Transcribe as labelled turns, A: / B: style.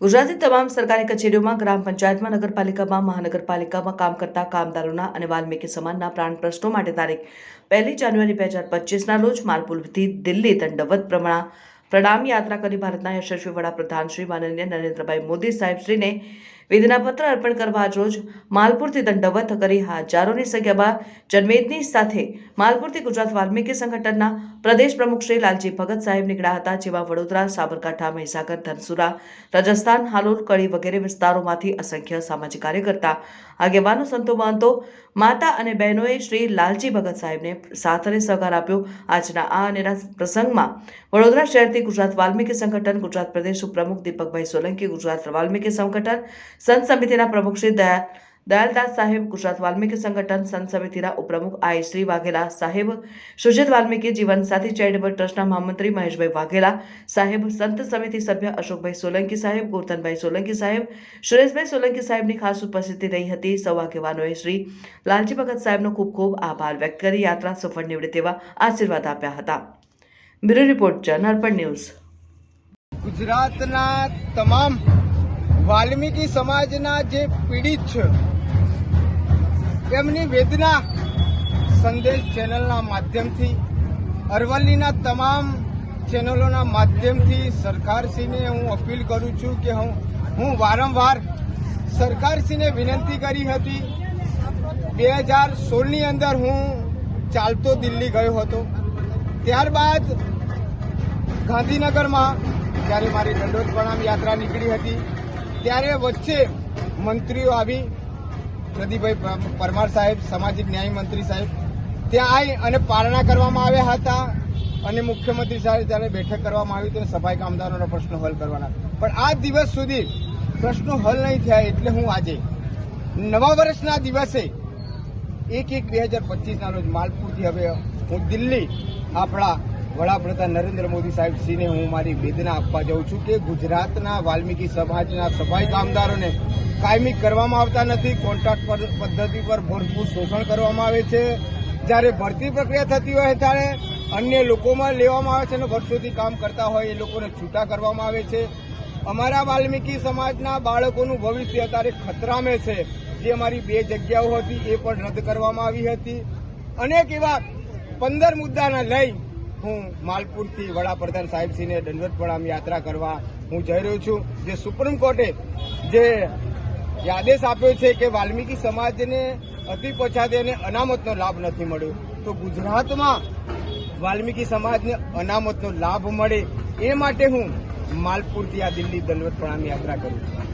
A: ગુજરાતની તમામ સરકારી કચેરીઓમાં ગ્રામ પંચાયતમાં, નગરપાલિકામાં, મહાનગરપાલિકામાં કામ કરતા કામદારોના અને વાલ્મીકી સમાજના પ્રાણ પ્રશ્નો માટે તારીખ પહેલી જાન્યુઆરી બે હજાર પચીસના રોજ માલપુરથી દિલ્હી દંડવત પ્રમાણ પ્રણામ યાત્રા કરી ભારતના યશસ્વી વડાપ્રધાન શ્રી માનનીય નરેન્દ્રભાઈ મોદી સાહેબ શ્રીને વેદના પત્ર અર્પણ કરવા રોજ માલપુરથી દંડવત કરી હજારોની સંખ્યામાં જનમેદની સાથે માલપુરથી ગુજરાત વાલ્મીકી સંગઠનના પ્રદેશ પ્રમુખ શ્રી લાલજી ભગત સાહેબ નીકળ્યા હતા જેમાં વડોદરા, સાબરકાંઠા, મહીસાગર, ધનસુરા, રાજસ્થાન, હાલોલ, કડી વગેરે વિસ્તારોમાંથી અસંખ્ય સામાજિક કાર્યકર્તા, આગેવાનો, સંતો, મહંતો, માતા અને બહેનોએ શ્રી લાલજી ભગત સાહેબને સાથ અને સહકાર આપ્યો. આજના આ નિરાશ પ્રસંગમાં વડોદરા શહેરથી ગુજરાત વાલ્મીકી સંગઠન, ગુજરાત પ્રદેશ ઉપપ્રમુખ દીપકભાઈ સોલંકી, ગુજરાત વાલ્મીકી સંગઠન સંત સમિતિના પ્રમુખ શ્રી દયા, દયાલદાસ સાહેબ, ગુજરાત વાલ્મીકી સંગઠન સંત સમિતિના ઉપપ્રમુખ આઈ શ્રી વાઘેલા સાહેબ, સુજીત વાલ્મીકી જીવનસાથી ચેરિટેબલ ટ્રસ્ટના મહામંત્રી મહેશભાઈ વાઘેલા સાહેબ, સંત સમિતિ સભ્ય અશોકભાઈ સોલંકી સાહેબ, ગોરધનભાઈ સોલંકી સાહેબ, સુરેશભાઈ સોલંકી સાહેબની ખાસ ઉપસ્થિતિ રહી હતી સૌ શ્રી લાલજી ભગત સાહેબનો ખૂબ ખૂબ આભાર વ્યક્ત કરી યાત્રા સફળ નીવડે તેવા આશીર્વાદ આપ્યા હતા. Bureau report, journal news.
B: ગુજરાતના તમામ વાલ્મીકી સમાજના જે પીડિત છે, તેમની વેદના સંદેશ ચેનલના માધ્યમથી, અરવલ્લીના તમામ ચેનલોના માધ્યમથી સરકારશ્રીને હું અપીલ કરું છું કે હું હું વારંવાર સરકારશ્રીને વિનંતી કરી હતી, બે હજાર સોળની અંદર હું ચાલતો દિલ્હી ગયો હતો. ત્યારબાદ ગાંધીનગરમાં, જ્યારે મારી દંડોત પ્રણામ યાત્રા નીકળી હતી ત્યારે વચ્ચે મંત્રીઓ આવી, પ્રદીપભાઈ પરમાર સાહેબ, સામાજિક ન્યાય મંત્રી સાહેબ, ત્યાં આવી અને પારણા કરવામાં આવ્યા હતા અને મુખ્યમંત્રી સાહેબ ત્યારે બેઠક કરવામાં આવી અને સફાઈ કામદારોનો પ્રશ્નો હલ કરવાના. પણ આ દિવસ સુધી પ્રશ્નો હલ નહીં થયા એટલે હું આજે નવા વર્ષના દિવસે એક એક બે હજાર પચીસના રોજ માલપુરથી હવે હું દિલ્હી આપણા વડાપ્રધાન નરેન્દ્ર મોદી સાહેબ શ્રીને હું મારી વેદના આપવા જાઉં છું કે ગુજરાતના વાલ્મીકી સમાજના સફાઈ કામદારોને કાયમી કરવામાં આવતા નથી. કોન્ટ્રાક્ટ પર, પદ્ધતિ પર ભરપૂર શોષણ કરવામાં આવે છે. જ્યારે ભરતી પ્રક્રિયા થતી હોય ત્યારે અન્ય લોકોમાં લેવામાં આવે છે અને વર્ષોથી કામ કરતા હોય એ લોકોને છૂટા કરવામાં આવે છે. અમારા વાલ્મીકી સમાજના બાળકોનું ભવિષ્ય અત્યારે ખતરામે છે. જે અમારી બે જગ્યાઓ હતી એ પણ રદ કરવામાં આવી હતી. અનેક એવા પંદર મુદ્દાના લઈ હું માલપુરથી વડાપ્રધાન સાહેબશ્રીને દંડવત પ્રણામ યાત્રા કરવા હું જઈ રહ્યો છું. જે સુપ્રીમ કોર્ટે જે આદેશ આપ્યો છે કે વાલ્મીકી સમાજને અતિ પછાતી અને અનામતનો લાભ નથી મળ્યો, તો ગુજરાતમાં વાલ્મીકી સમાજને અનામતનો લાભ મળે એ માટે હું માલપુરથી આ દિલ્હી દંડવત યાત્રા કરું છું.